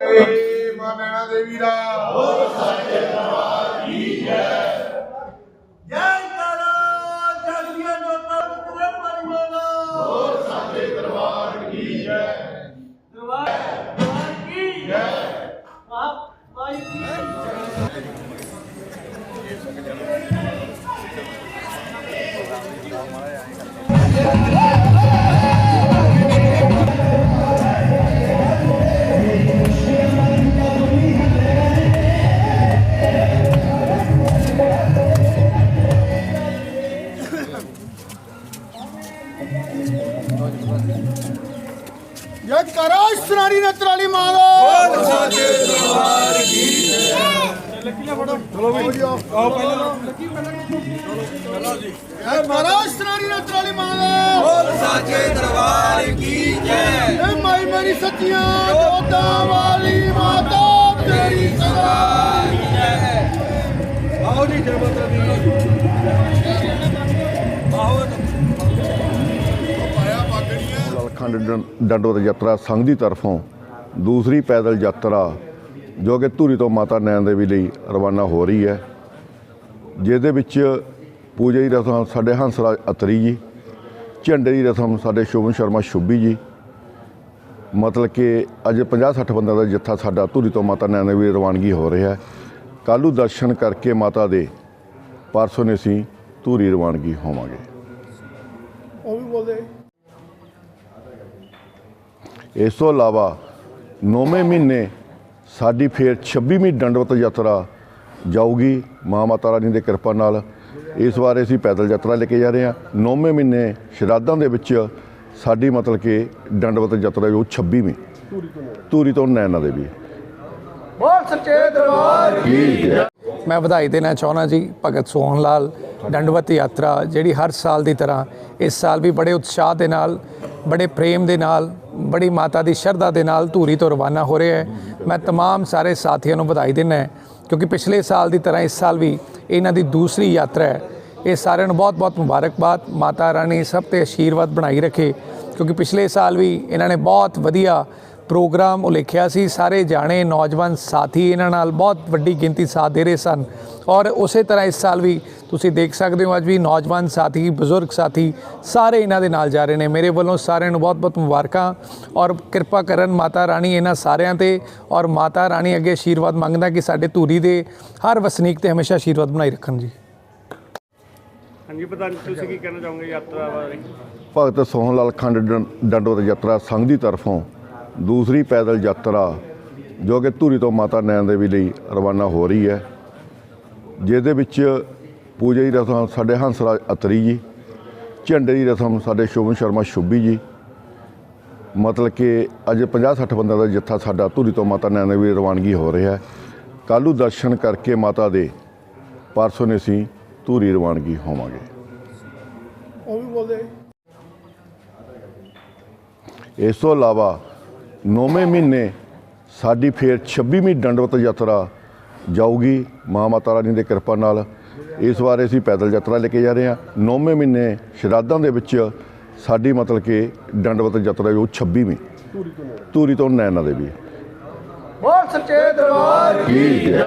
ਏ ਮਾਂ ਨੈਣਾ ਦੇਵੀ ਦਾ ਜੈ ਕਰੋ ਜਗਦੀਆਂ ਜੋਤਾਂ ਪੁੱਤਰੇ ਪਰਮਾਨਾ ਹੋਰ ਸਾਡੇ ਦਰਬਾਰ ਕੀ ਜੈ ਦਰਬਾਰ ਕੀ ਜੈ ਆਪ ਭਾਈ ਕੀ ਜੈ ਕਰੋ ਸਰਾਣੀ ਨਤਰਾਲੀ ਮਾਂ ਦਾ ਜੈ ਮਾਂ ਬੋਲ ਸਾਚੇ ਦਰਬਾਰ ਕੀ ਜੈ। ਏ ਮਾਈ ਮੇਰੀ ਸੱਚੀਆਂ ਜੋਤਾਂ ਵਾਲੀ। ਲਲਖੰਡ ਡੰ- ਡੰਡੋਤ ਯਾਤਰਾ ਸੰਘ ਦੀ ਤਰਫੋਂ। ਦੂਸਰੀ ਪੈਦਲ ਯਾਤਰਾ, ਜੋ ਕਿ ਧੂਰੀ ਤੋਂ ਮਾਤਾ ਨੈਣ ਦੇਵੀ ਲਈ ਰਵਾਨਾ ਹੋ ਰਹੀ ਹੈ। ਜਿਹਦੇ ਵਿੱਚ ਪੂਜਾ ਦੀ ਰਸਮ ਸਾਡੇ ਹੰਸਰਾਜ ਅਤਰੀ ਜੀ, ਝੰਡੇ ਦੀ ਰਸਮ ਸਾਡੇ ਸ਼ੋਭਨ ਸ਼ਰਮਾ ਸ਼ੁਭੀ ਜੀ। ਮਤਲਬ ਕਿ ਅੱਜ 50 60 ਬੰਦਿਆਂ ਦਾ ਜੱਥਾ ਸਾਡਾ ਧੂਰੀ ਤੋਂ ਮਾਤਾ ਨੈਣ ਦੇਵੀ ਲਈ ਰਵਾਨਗੀ ਹੋ ਰਿਹਾ ਹੈ। ਕੱਲ੍ਹ ਦਰਸ਼ਨ ਕਰਕੇ ਮਾਤਾ ਦੇ ਪਰਸੋਂ ਨੇ ਅਸੀਂ ਧੂਰੀ ਰਵਾਨਗੀ ਹੋਵਾਂਗੇ। ਉਹ ਵੀ ਬੋਲਦੇ। ਇਸ ਤੋਂ ਇਲਾਵਾ ਨੌਵੇਂ ਮਹੀਨੇ ਸਾਡੀ ਫੇਰ 26ਵੀਂ ਦੰਡਵਤ ਯਾਤਰਾ ਜਾਊਗੀ ਮਾਂ ਮਾਤਾ ਰਾਣੀ ਦੀ ਕਿਰਪਾ ਨਾਲ। ਇਸ ਵਾਰ ਅਸੀਂ ਪੈਦਲ ਯਾਤਰਾ ਲੈ ਕੇ ਜਾ ਰਹੇ ਹਾਂ। ਨੌਵੇਂ ਮਹੀਨੇ ਸ਼ਰਾਧਾਂ ਦੇ ਵਿੱਚ ਸਾਡੀ ਮਤਲਬ ਕਿ ਦੰਡਵਤ ਯਾਤਰਾ ਜੋ 26ਵੀਂ ਧੂਰੀ ਤੋਂ ਨੈਣਾ ਦੇਵੀ। ਬੋਲ ਸੱਚੇ ਦਰਬਾਰ ਹੈ ਮੈਂ ਵਧਾਈ ਦੇਣਾ ਚਾਹੁੰਦਾ ਜੀ ਭਗਤ ਸੋਹਣ ਲਾਲ ਦੰਡਵਤ ਯਾਤਰਾ ਜਿਹੜੀ ਹਰ ਸਾਲ ਦੀ ਤਰ੍ਹਾਂ ਇਸ ਸਾਲ ਵੀ ਬੜੇ ਉਤਸ਼ਾਹ ਦੇ ਨਾਲ ਬੜੇ ਪ੍ਰੇਮ ਦੇ ਨਾਲ ਬੜੀ ਮਾਤਾ ਦੀ ਸ਼ਰਧਾ ਦੇ ਨਾਲ ਧੂਰੀ ਤੋਂ ਰਵਾਨਾ ਹੋ ਰਿਹਾ ਹੈ ਮੈਂ तमाम ਸਾਰੇ ਸਾਥੀਆਂ ਨੂੰ ਵਧਾਈ ਦੇਣਾ ਹੈ ਕਿਉਂਕਿ ਪਿਛਲੇ ਸਾਲ ਦੀ ਤਰ੍ਹਾਂ ਇਸ ਸਾਲ ਵੀ ਇਹਨਾਂ ਦੀ ਦੂਸਰੀ ਯਾਤਰਾ ਹੈ ਇਹ ਸਾਰਿਆਂ ਨੂੰ ਬਹੁਤ-ਬਹੁਤ ਮੁਬਾਰਕਬਾਦ ਮਾਤਾ ਰਾਣੀ ਸਭ ਤੇ ਆਸ਼ੀਰਵਾਦ ਬਣਾਈ ਰੱਖੇ ਕਿਉਂਕਿ ਪਿਛਲੇ ਸਾਲ ਵੀ ਇਹਨਾਂ ਨੇ ਬਹੁਤ ਵਧੀਆ ਪ੍ਰੋਗਰਾਮ ਉਲੇਖਿਆ ਸੀ। ਸਾਰੇ ਜਾਣੇ ਨੌਜਵਾਨ ਸਾਥੀ ਇਹਨਾਂ ਨਾਲ ਬਹੁਤ ਵੱਡੀ ਗਿਣਤੀ ਸਾਥ ਦੇ ਰਹੇ ਸਨ। ਔਰ ਉਸੇ ਤਰ੍ਹਾਂ ਇਸ ਸਾਲ ਵੀ ਤੁਸੀਂ ਦੇਖ ਸਕਦੇ ਹੋ ਅੱਜ ਵੀ ਨੌਜਵਾਨ ਸਾਥੀ ਬਜ਼ੁਰਗ ਸਾਥੀ ਸਾਰੇ ਇਹਨਾਂ ਦੇ ਨਾਲ ਜਾ ਰਹੇ ਨੇ। ਮੇਰੇ ਵੱਲੋਂ ਸਾਰਿਆਂ ਨੂੰ ਬਹੁਤ-ਬਹੁਤ ਮੁਬਾਰਕਾਂ ਔਰ ਕਿਰਪਾ ਕਰਨ ਮਾਤਾ ਰਾਣੀ ਇਹਨਾਂ ਸਾਰਿਆਂ ਤੇ। ਔਰ ਮਾਤਾ ਰਾਣੀ ਅੱਗੇ ਆਸ਼ੀਰਵਾਦ ਮੰਗਦਾ ਕਿ ਸਾਡੇ ਧੂਰੀ ਦੇ ਹਰ ਵਸਨੀਕ ਤੇ ਹਮੇਸ਼ਾ ਆਸ਼ੀਰਵਾਦ ਬਣਾਈ ਰੱਖਣ ਜੀ। ਹਾਂਜੀ ਪ੍ਰਧਾਨ ਜੀ, ਤੁਸੀਂ ਕੀ ਕਹਿਣਾ ਚਾਹੋਗੇ ਯਾਤਰਾ ਬਾਰੇ? ਭਗਤ ਸੋਹਣ ਲਾਲ ਖੰਡ ਡੰਡੋਤ ਯਾਤਰਾ ਸੰਘ ਦੀ ਤਰਫੋਂ ਦੂਸਰੀ ਪੈਦਲ ਯਾਤਰਾ ਜੋ ਕਿ ਧੂਰੀ ਤੋਂ ਮਾਤਾ ਨੈਣ ਦੇਵੀ ਲਈ ਰਵਾਨਾ ਹੋ ਰਹੀ ਹੈ। ਜਿਹਦੇ ਵਿੱਚ ਪੂਜਾ ਦੀ ਰਸਮ ਸਾਡੇ ਹੰਸਰਾਜ ਅਤਰੀ ਜੀ ਝੰਡੇ ਦੀ ਰਸਮ ਸਾਡੇ ਸ਼ੋਭਨ ਸ਼ਰਮਾ ਸ਼ੁਭੀ ਜੀ। ਮਤਲਬ ਕਿ ਅੱਜ 50 60 ਬੰਦਿਆਂ ਦਾ ਜੱਥਾ ਸਾਡਾ ਧੂਰੀ ਤੋਂ ਮਾਤਾ ਨੈਣ ਦੇਵੀ ਰਵਾਨਗੀ ਹੋ ਰਿਹਾ ਹੈ। ਕੱਲ੍ਹ ਨੂੰ ਦਰਸ਼ਨ ਕਰਕੇ ਮਾਤਾ ਦੇ ਪਰਸੋਂ ਨੂੰ ਅਸੀਂ ਧੂਰੀ ਰਵਾਨਗੀ ਹੋਵਾਂਗੇ। ਉਹ ਵੀ ਬੋਲਦੇ। ਇਸ ਤੋਂ ਇਲਾਵਾ ਨੌਵੇਂ ਮਹੀਨੇ ਸਾਡੀ ਫੇਰ 26ਵੀਂ ਦੰਡਵਤ ਯਾਤਰਾ ਜਾਊਗੀ ਮਾਂ ਮਾਤਾ ਰਾਣੀ ਦੀ ਕਿਰਪਾ ਨਾਲ। ਇਸ ਵਾਰ ਅਸੀਂ ਪੈਦਲ ਯਾਤਰਾ ਲੈ ਕੇ ਜਾ ਰਹੇ ਹਾਂ। ਨੌਵੇਂ ਮਹੀਨੇ ਸ਼ਰਾਧਾਂ ਦੇ ਵਿੱਚ ਸਾਡੀ ਮਤਲਬ ਕਿ ਦੰਡਵਤ ਯਾਤਰਾ ਜੋ 26ਵੀਂ ਧੂਰੀ ਤੋਂ ਨੈਣਾ ਦੇਵੀ। ਬੋਲ ਸੱਚੇ ਦਰਬਾਰ। ਹੈ